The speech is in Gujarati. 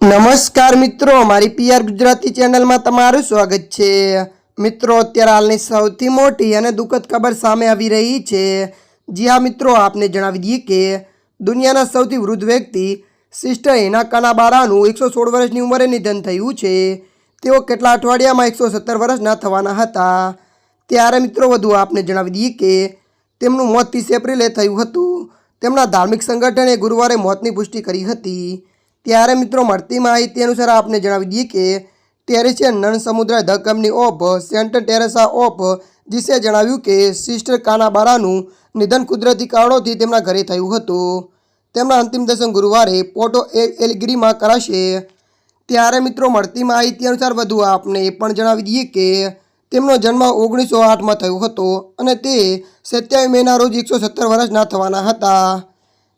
નમસ્કાર મિત્રો મારી પીઆર ગુજરાતી ચેનલમાં તમારું સ્વાગત છે. મિત્રો, અત્યારે હાલની સૌથી મોટી અને દુઃખદ ખબર સામે આવી રહી છે. જી હા મિત્રો, આપને જણાવી દઈએ કે દુનિયાના સૌથી વૃદ્ધ વ્યક્તિ સિસ્ટર હિના કાનાબારાનું એકસો સોળ વર્ષની ઉંમરે નિધન થયું છે. તેઓ કેટલા અઠવાડિયામાં એકસો સત્તર વર્ષના થવાના હતા? ત્યારે મિત્રો, વધુ આપને જણાવી દઈએ કે તેમનું મોત ત્રીસ એપ્રિલે થયું હતું. તેમના ધાર્મિક સંગઠને ગુરુવારે મોતની પુષ્ટિ કરી હતી. ત્યારે મિત્રો મળતી માહિતી અનુસાર આપને જણાવી દઈએ કે ટેરેસિયન નન સમુદ્ર the company of Saint Teresa of Jesus જણાવ્યું કે સિસ્ટર કાનાબારાનું નિધન કુદરતી કારણોથી તેમના ઘરે થયું હતું. તેમના અંતિમ દર્શન ગુરુવારે પોર્ટો એલ એલગ્રીમાં કરાશે. ત્યારે મિત્રો મળતી માહિતી અનુસાર વધુ આપને એ પણ જણાવી દઈએ કે તેમનો જન્મ ઓગણીસો આઠમાં થયો હતો અને તે સત્યાવીસ મેના રોજ એકસો સત્તર વર્ષના થવાના હતા.